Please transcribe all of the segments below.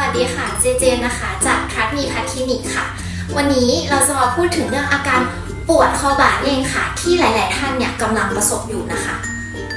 วัสดีค่ะ เจเจนะคะ จากทรัพมีพัทคลินิกค่ะ วันนี้เราจะมาพูดถึงเรื่องอาการปวดคอบ่าเองค่ะ ที่หลาย ๆ ท่านเนี่ยกำลังประสบอยู่นะคะ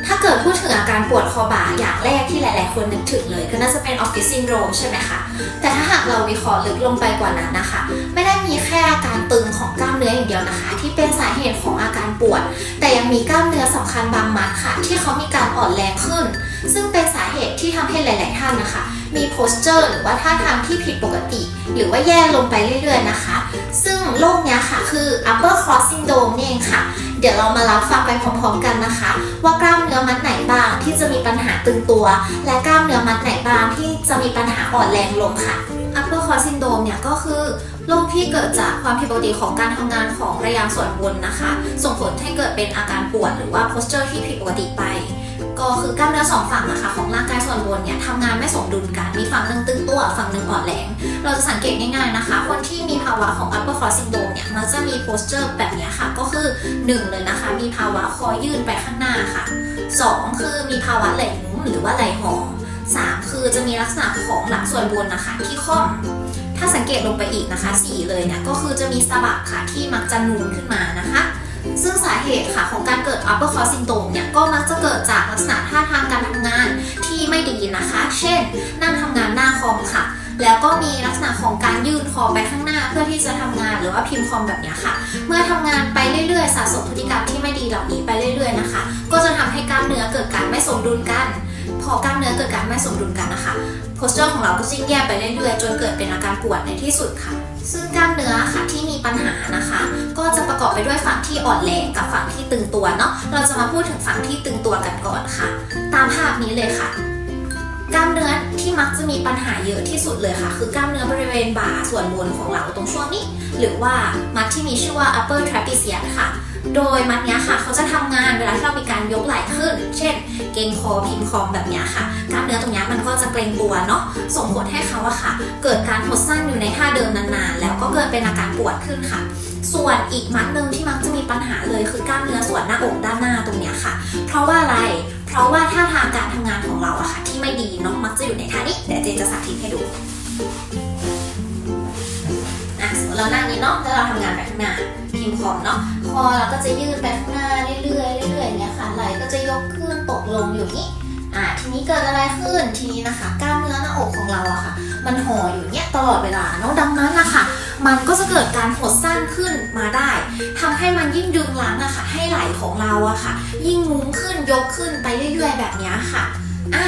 ถ้าเกิดพูดถึงอาการปวดคอบ่าอย่างแรกที่หลาย ๆ คนนึกถึงเลย ก็น่าจะเป็นออฟฟิศซินโดรมใช่ไหมคะ แต่ถ้าหากเราวิเคราะห์ลึกลงไปกว่านั้นนะคะ ไม่ได้มีแค่อาการตึงของกล้ามเนื้ออย่างเดียวนะคะ ที่เป็นสาเหตุของอาการปวด แต่ยังมีกล้ามเนื้อสำคัญบางมัดค่ะ ที่เขามีการอ่อนแรงขึ้น ซึ่งเป็นสา เหตุที่ทำให้หลาย ๆ ท่านนะคะ มีโพสเจอร์หรือว่าท่าทางที่ผิดปกติ หรือว่าแย่ลงไปเรื่อย ๆ นะคะ ซึ่งโรคเนี้ยค่ะคือ upper cross syndrome นี่เองค่ะ เดี๋ยวเรามารับฟังไปพร้อม ๆ กันนะคะ ว่ากล้ามเนื้อมัดไหนบ้างที่จะมีปัญหาตึงตัว และกล้ามเนื้อมัดไหนบ้างที่จะมีปัญหาอ่อนแรงลงค่ะ upper cross syndrome เนี่ยก็คือโรคที่เกิดจากความผิดปกติของการทำงานของระยางส่วนบนนะคะ ส่งผลให้เกิดเป็นอาการปวดหรือว่า posture ที่ผิดปกติไป ก็คือกล้ามเนื้อสองฝั่งนะคะของร่างกายส่วนบนเนี่ยทำงานไม่สมดุลกัน มีฝั่งหนึ่งตึงตัว ฝั่งหนึ่งอ่อนแรง เราจะสังเกตง่ายๆนะคะ คนที่มีภาวะของ upper cross syndrome เนี่ยมันจะมี posture แบบนี้ค่ะ ก็คือ 1 เลยนะคะ มีภาวะคอยื่นไปข้างหน้าค่ะ 2 คือมีภาวะไหล่งุ้มหรือว่าไหล่หอม 3 คือจะมีลักษณะของหลังส่วนบนนะคะที่ค่อมถ้าสังเกตลงไปอีกนะคะ 4 เลยเนี่ยก็คือจะมีสะบักค่ะที่มักจะนูนขึ้นมานะคะ ซึ่งสาเหตุค่ะของการเกิด upper cross syndrome เนี่ยก็มักจะเกิดจากลักษณะท่าทางการทำงานที่ไม่ดีนะคะ เช่น นั่งทำงานหน้าคอมค่ะแล้วก็มีลักษณะของการยื่นคอไปข้างหน้าเพื่อที่จะทำงานหรือว่าพิมพ์คอมแบบนี้ค่ะ เมื่อทำงานไปเรื่อยๆ สะสมพฤติกรรมที่ไม่ดีเหล่านี้ไปเรื่อยๆนะคะ ก็จะทำให้กล้ามเนื้อเกิดการไม่สมดุลกัน พอกล้ามเนื้อเกิดการไม่สมดุลกันนะคะโพสเจอร์ของเราก็ยิ่งแย่ไปเรื่อยๆ จนเกิดเป็นอาการปวดในที่สุดค่ะ ซึ่งกล้ามเนื้อค่ะที่มีปัญหานะคะ ก็จะประกอบไปด้วยฝั่งที่อ่อนแรงกับฝั่งที่ตึงตัวเนาะเราจะมาพูดถึงฝั่งที่ตึงตัวกันก่อนค่ะ ตามภาพนี้เลยค่ะะมีปัญหาเยอะที่สุดเลยค่ะ คือกล้ามเนื้อบริเวณบ่าส่วนบนของเราตรงช่วงนี้ หรือว่ามัดที่มีชื่อว่า upper trapezius ค่ะ โดยมัดนี้ค่ะ เขาจะทำงานเวลาที่เรามีการยกไหล่ขึ้น เช่น เกรงคอพิมคอมแบบนี้ค่ะ กล้ามเนื้อตรงนี้มันก็จะเกรงตัวเนาะ ส่งผลให้เขาอะค่ะ เกิดการหดสั้นอยู่ในท่าเดิมนานๆ แล้วก็เกิดเป็นอาการปวดขึ้นค่ะส่วนอีกมัดหนึ่งที่มักจะมีปัญหาเลยคือกล้ามเนื้อส่วนหน้าอกด้านหน้าตรงนี้ค่ะ เพราะว่าอะไร ราะว่าท่าทางการทำงานของเราอะค่ะ ที่ไม่ดีเนาะมักจะอยู่ในท่านี้เดี๋ยวเจนจะสาธิตให้ดูอะสมมติเรานั่งนี้เนาะแล้วเราทำงานไปข้างหน้าพิมพ์คอมเนาะคอเราก็จะยืดไปข้างหน้าเรื่อยๆเรื่อยๆอย่างเงี้ยค่ะไหล่ก็จะยกขึ้นตกลงอยู่นี้อะทีนี้เกิดอะไรขึ้นทีนี้นะคะ กล้ามเนื้อหน้าอกของเราอะค่ะ มันห่ออยู่เนี้ยตลอดเวลาเนาะดังนั้นนะคะ มันก็จะเกิดการหดสั้นขึ้นมาได้ทำให้มันยิ่งดึงหลังอะค่ะ ให้ไหล่ของเราอะค่ะ ยิ่งงุ้มขึ้นยกขึ้นไปเรื่อย ๆ แบบนี้ค่ะอ่า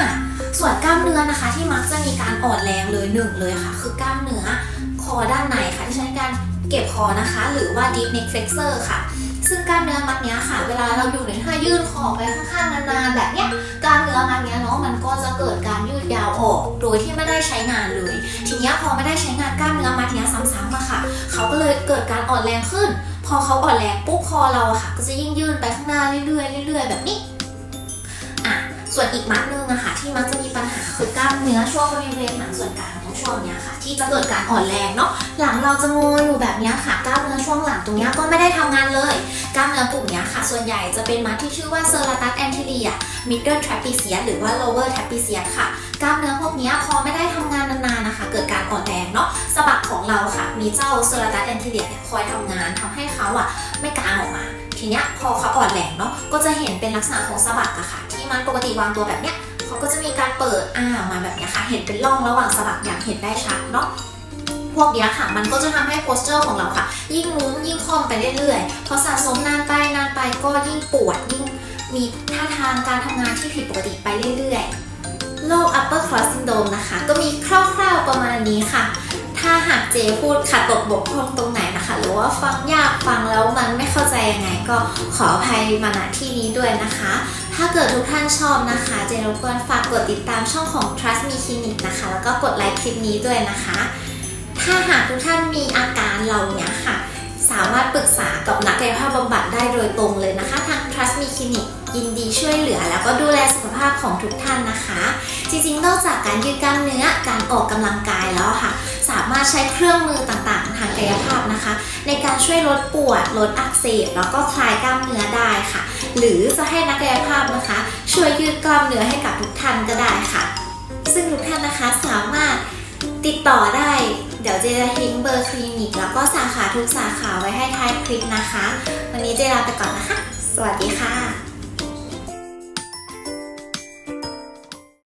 ส่วนกล้ามเนื้อนะคะที่มักจะมีการอ่อนแรงเลยหนึ่งเลยค่ะ คือกล้ามเนื้อคอด้านในค่ะที่ใช้ในการเก็บคอนะคะ หรือว่า deep neck flexor ค่ะ ซึ่งกล้ามเนื้อมัดเนี้ยค่ะ เวลาเราอยู่ในท่ายื่นคอไปข้างๆนานๆแบบเนี้ยกล้ามเนื้อมัดเนี้ยเนาะมันก็จะเกิดการยืดยาวออก โดยที่ไม่ได้ใช้งานเลย ทีเนี้ยพอไม่ได้ใช้งานกล้ามเนื้อมัดเนี้ยซ้ำๆอะค่ะ เขาก็เลยเกิดการอ่อนแรงขึ้น พอเขาอ่อนแรงปุ๊บคอเราอะค่ะ ก็จะยิ่งยื่นไปข้างหน้าเรื่อยๆเรื่อยๆแบบนี้อะส่วนอีกมัดหนึงอะค่ะที่มักจะมีปัญหาคือกล้ามเนื้อช่วงบริเวณหนังส่วนกลางของช่วงเนี้ยค่ะ ที่จะเกิดการอ่อนแรงเนาะหลังเราจะงออยู่แบบเนี้ยค่ะ ตรงนี้ก็ไม่ได้ทำงานเลย กล้ามเนื้อกลุ่มเนี้ยค่ะ ส่วนใหญ่จะเป็นมัดที่ชื่อว่า serratus anterior middle trapezius หรือว่า lower trapezius ค่ะ กล้ามเนื้อพวกนี้พอไม่ได้ทำงานนานๆนะคะ เกิดการอ่อนแรงเนาะสะบักของเราค่ะ มีเจ้า serratus anterior เนี่ยคอยทำงานทำให้เขาอะไม่กางออกมา ทีเนี้ยพอเขาอ่อนแรงเนาะก็จะเห็นเป็นลักษณะของสะบักอะค่ะ ที่มันปกติวางตัวแบบเนี้ยเขาก็จะมีการเปิดอ้าออกมาแบบเนี้ยค่ะ เห็นเป็นร่องระหว่างสะบักอย่างเห็นได้ชัดเนาะพวกเนี้ยค่ะ มันก็จะทำให้โพสเจอร์ของเราค่ะ ยิ่งงุ้มยิ่งคล่อมไปเรื่อยๆพอสะสมนานไปนานไปก็ยิ่งปวดยิ่งมีท่าทางการทำงานที่ผิดปกติไปเรื่อยๆ โรค upper cross syndrome นะคะ ก็มีคร่าวๆประมาณนี้ค่ะ ถ้าหากเจพูดขัดตกบกพร่องตรงไหนนะคะ หรือว่าฟังยากฟังแล้วมันไม่เข้าใจยังไง ก็ขออภัยมาณที่นี้ด้วยนะคะ ถ้าเกิดทุกท่านชอบนะคะ เจรบกวนฝากกดติดตามช่องของ Trust Me Clinic นะคะ แล้วก็กดไลค์คลิปนี้ด้วยนะคะ ถ้าหากทุกท่านมีอาการเหล่านี้ค่ะสามารถ ปรึกษากับนักกายภาพบำบัดได้โดยตรงเลยนะคะ ทาง Trust Me Clinic ยินดีช่วยเหลือแล้วก็ดูแลสุขภาพของทุกท่านนะคะ จริงๆ นอกจากการยืดกล้ามเนื้อการออกกำลังกายแล้วค่ะ สามารถใช้เครื่องมือต่างๆ ทางกายภาพนะคะ ในการช่วยลดปวด ลดอักเสบแล้วก็คลายกล้ามเนื้อได้ค่ะ หรือจะให้นักกายภาพนะคะ ช่วยยืดกล้ามเนื้อให้กับทุกท่านก็ได้ค่ะ ซึ่งทุกท่านนะคะสามารถติดต่อได้ ดี๋ยวเจจะทิ้งเบอร์คลินิกแล้วก็สาขาทุกสาขาไว้ให้ท้ายคลิปนะคะ วันนี้เจลาไปก่อนนะคะ สวัสดีค่ะ